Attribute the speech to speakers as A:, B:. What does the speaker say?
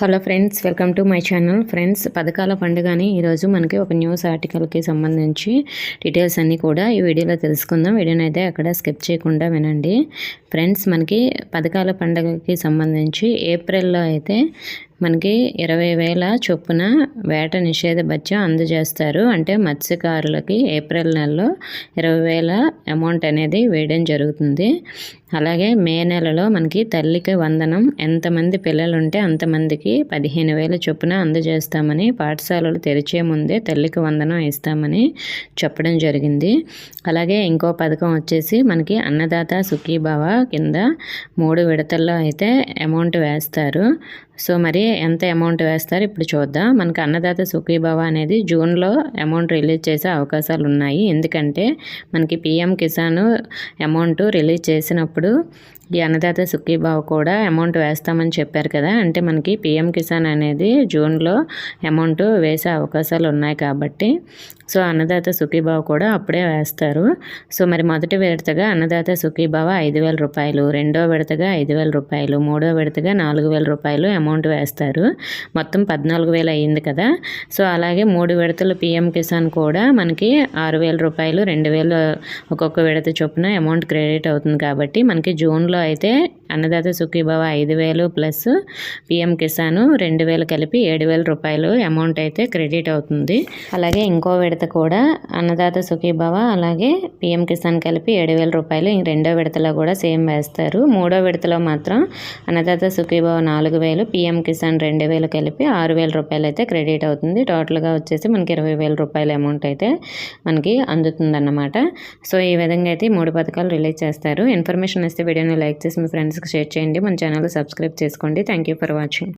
A: Hello friends welcome to my channel. Friends పథకాల పండుగని ఈరోజు మనకి ఒక న్యూస్ ఆర్టికల్కి సంబంధించి డీటెయిల్స్ అన్నీ కూడా ఈ వీడియోలో తెలుసుకుందాం. వీడియోని అయితే అక్కడ స్కిప్ చేయకుండా వినండి. ఫ్రెండ్స్ మనకి పథకాల పండుగకి సంబంధించి ఏప్రిల్లో అయితే మనకి ఇరవై వేల చొప్పున వేట నిషేధ భత్యం అందజేస్తారు. అంటే మత్స్యకారులకి ఏప్రిల్ నెలలో ఇరవై వేల అమౌంట్ అనేది వేయడం జరుగుతుంది. అలాగే మే నెలలో మనకి తల్లికి వందనం ఎంతమంది పిల్లలు ఉంటే అంతమందికి పదిహేను వేల చొప్పున అందజేస్తామని పాఠశాలలు తెరిచే ముందే తల్లికి వందనం ఇస్తామని చెప్పడం జరిగింది. అలాగే ఇంకో పథకం వచ్చేసి మనకి అన్నదాత సుఖీభావ కింద మూడు విడతల్లో అయితే అమౌంట్ వేస్తారు. సో మరి ఎంత అమౌంట్ వేస్తారు ఇప్పుడు చూద్దాం. మనకి అన్నదాత సుఖీభవ అనేది జూన్లో అమౌంట్ రిలీజ్ చేసే అవకాశాలు ఉన్నాయి. ఎందుకంటే మనకి పిఎం కిసాన్ అమౌంట్ రిలీజ్ చేసినప్పుడు ఈ అన్నదాత సుఖీభావ కూడా అమౌంట్ వేస్తామని చెప్పారు కదా. అంటే మనకి పిఎం కిసాన్ అనేది జూన్లో అమౌంట్ వేసే అవకాశాలు ఉన్నాయి కాబట్టి సో అన్నదాత సుఖీభావ కూడా అప్పుడే వేస్తారు. సో మరి మొదటి విడతగా అన్నదాత సుఖీభావ ఐదు వేల రూపాయలు రెండో విడతగా ఐదు వేల రూపాయలు మూడో విడతగా నాలుగు వేల రూపాయలు అమౌంట్ వేస్తారు. మొత్తం పద్నాలుగు వేలు అయ్యింది కదా. సో అలాగే మూడు విడతలు పిఎం కిసాన్ కూడా మనకి ఆరు వేల రూపాయలు రెండు వేలు ఒక్కొక్క విడత చొప్పున అమౌంట్ క్రెడిట్ అవుతుంది కాబట్టి మనకి జూన్లో అయితే అన్నదాత సుఖీభవ ఐదు వేలు ప్లస్ పిఎం కిసాన్ రెండు వేలు కలిపి ఏడు వేల రూపాయలు అమౌంట్ అయితే క్రెడిట్ అవుతుంది. అలాగే ఇంకో విడత కూడా అన్నదాత సుఖీభవ అలాగే పిఎం కిసాన్ కలిపి ఏడు వేల రూపాయలు రెండో విడతలో కూడా సేమ్ వేస్తారు. మూడో విడతలో మాత్రం అన్నదాత సుఖీభవ నాలుగు వేలు పిఎం కిసాన్ రెండు వేలు కలిపి ఆరు వేల రూపాయలు అయితే క్రెడిట్ అవుతుంది. టోటల్గా వచ్చేసి మనకి ఇరవై వేల రూపాయల అమౌంట్ అయితే మనకి అందుతుందన్నమాట. సో ఈ విధంగా అయితే మూడు పథకాలు రిలీజ్ చేస్తారు. ఇన్ఫర్మేషన్ ఇస్తే వీడియోని లైక్ చేసి మీ ఫ్రెండ్స్ ఫ్రెండ్స్కి షేర్ చేయండి. మన ఛానల్ సబ్స్క్రైబ్ చేసుకోండి. Thank for watching